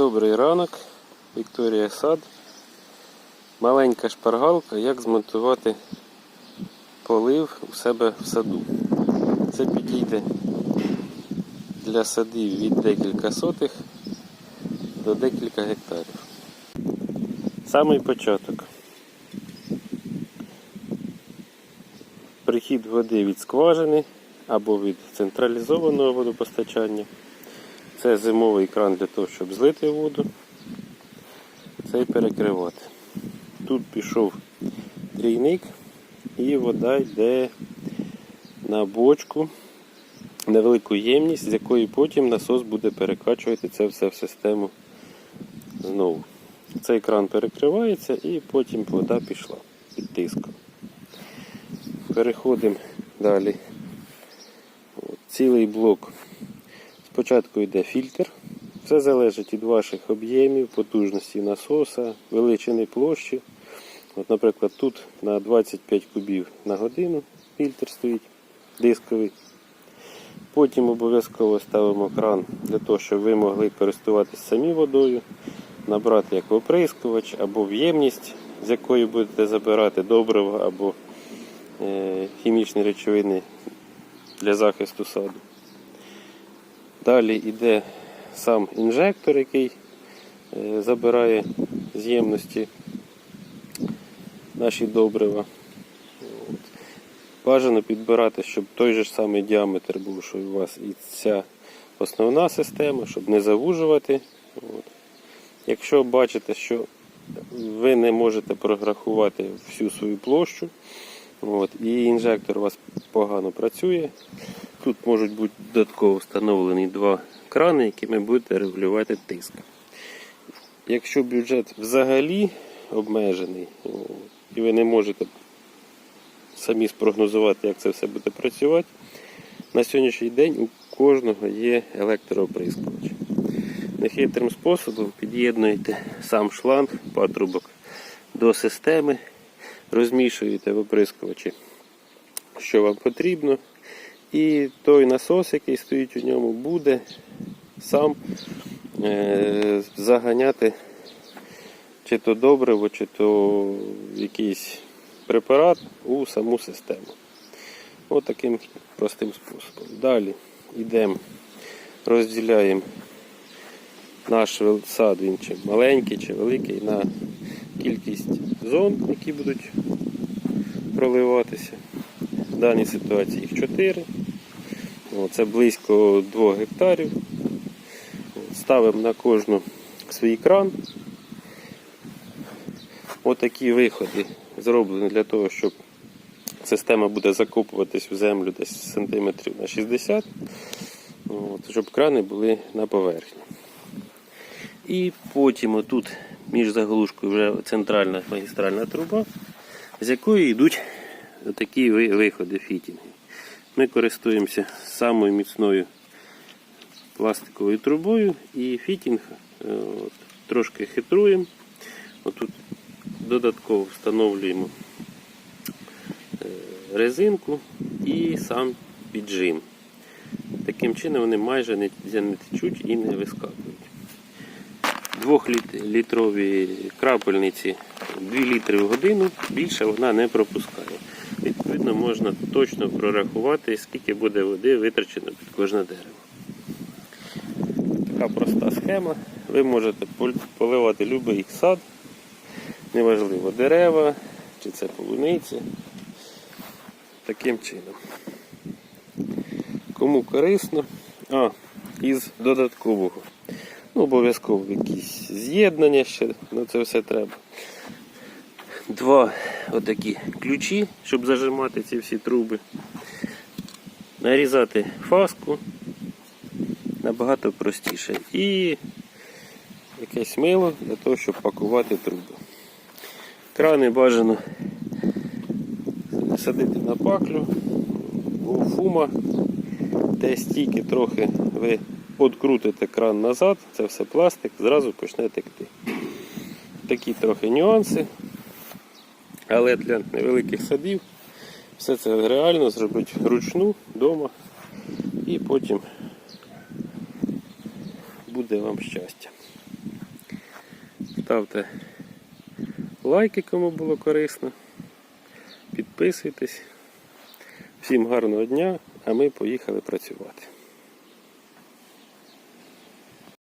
Добрий ранок, Вікторія Сад. Маленька шпаргалка, як змонтувати полив у себе в саду. Це підійде для садів від декілька сотих до декілька гектарів. Самий початок. Прихід води від скважини або від централізованого водопостачання. Це зимовий кран для того, щоб злити воду. Це і перекривати. Тут пішов трійник і вода йде на бочку, на велику ємність, з якої потім насос буде перекачувати це все в систему знову. Цей кран перекривається і потім вода пішла під тиском. Переходимо далі. Цілий блок. Спочатку йде фільтр. Все залежить від ваших об'ємів, потужності насоса, величини площі. От, Наприклад, тут на 25 кубів на годину фільтр стоїть дисковий. Потім обов'язково ставимо кран для того, щоб ви могли користуватися самі водою, набрати як оприскувач або в'ємність, з якої будете забирати добриво або е, хімічні речовини для захисту саду. Далі йде сам інжектор, який е, забирає з ємності наші добрива. Бажано підбирати, щоб той же самий діаметр був, що у вас і ця основна система, щоб не завужувати. От. Якщо бачите, що ви не можете програхувати всю свою площу, от, і інжектор у вас погано працює, тут можуть бути додатково встановлені два крани, якими будете регулювати тиск. Якщо бюджет взагалі обмежений, і ви не можете самі спрогнозувати, як це все буде працювати, на сьогоднішній день у кожного є електрооприскувач. Нехитрим способом під'єднуєте сам шланг, патрубок до системи, розмішуєте в оприскувачі, що вам потрібно. І той насос, який стоїть у ньому, буде сам е, заганяти чи то добриво, чи то якийсь препарат у саму систему. Ось таким простим способом. Далі йдемо, розділяємо наш сад, він чи маленький, чи великий, на кількість зон, які будуть проливатися. Даній ситуації їх 4. Це близько 2 гектарів. Ставимо на кожну свій кран. Отакі виходи зроблені для того, щоб система буде закопуватись в землю десь сантиметрів на 60, от, щоб крани були на поверхні. І потім отут між заглушкою вже центральна магістральна труба, з якої йдуть такі виходи фітінги. Ми користуємося самою міцною пластиковою трубою і фітінг е, от, трошки хитруємо. Отут додатково встановлюємо е, резинку і сам піджим. Таким чином вони майже не, течуть і не вискакують. Двохлітрові крапельниці 2 літри в годину, більше вона не пропускає. Відповідно, можна точно прорахувати, скільки буде води витрачено під кожне дерево. Така проста схема. Ви можете поливати будь-який сад, неважливо дерева, чи це полуниці. Таким чином. Кому корисно, а, із додаткового. Ну, обов'язково якісь з'єднання ще, на це все треба. Два отакі ключі, щоб зажимати ці всі труби. Нарізати фаску набагато простіше. І якесь мило для того, щоб пакувати труби. Крани бажано садити на паклю, бо фума, де стільки трохи ви открутите кран назад, це все пластик, зразу почне текти. Такі трохи нюанси. Але для невеликих садів все це реально зробити вручну вдома і потім буде вам щастя. Ставте лайки, кому було корисно. Підписуйтесь. Всім гарного дня, а ми поїхали працювати.